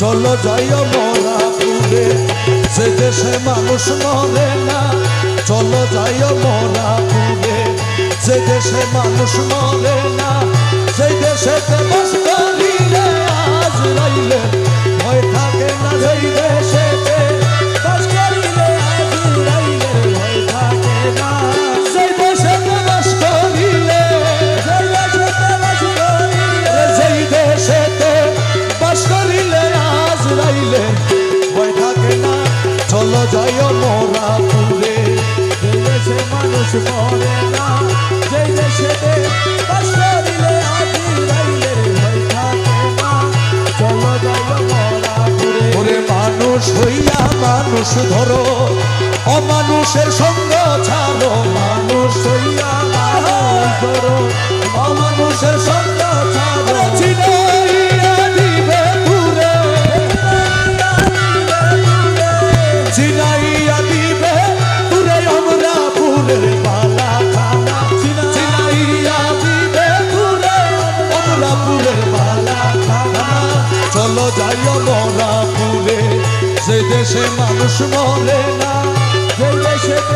চলো যাই মোরাপুরে সে দেশে মানুষ মরে না, চলো যাই মোরাপুরে সে দেশে মানুষ মরে না, সেই দেশে আজ রাইলে। ভয় থাকে না যাইলে যায় মোরা পুরে যে দেশে মানুষ মরে না যে দেশে মানুষ হইয়া মানুষ ধরো, অমানুষের সঙ্গ ছা চলো যাই মরা পুরে সে দেশে মানুষ মরে না সে দেশে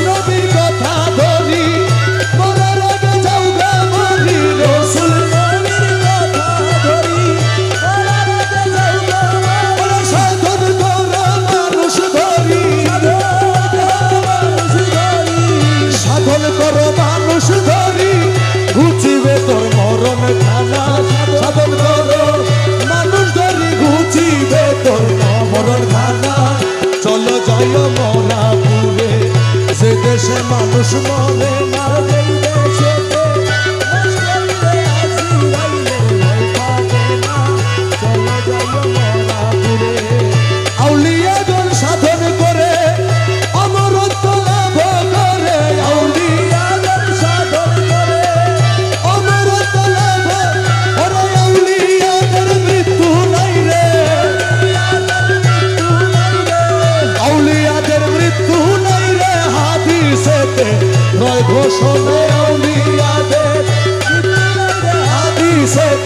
Pushmore,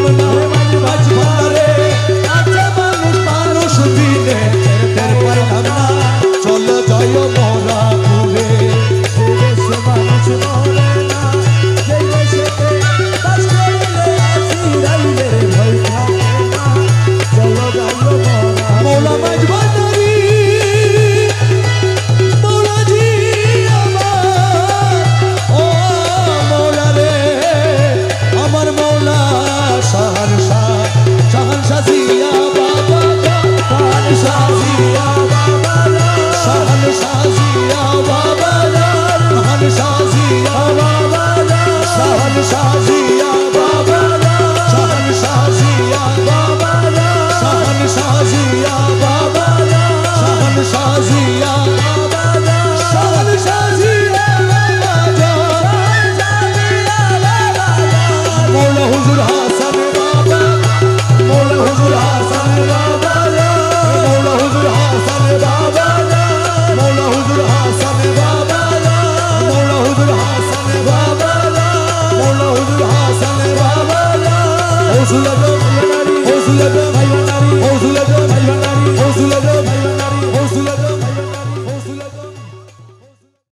भाजी भाजी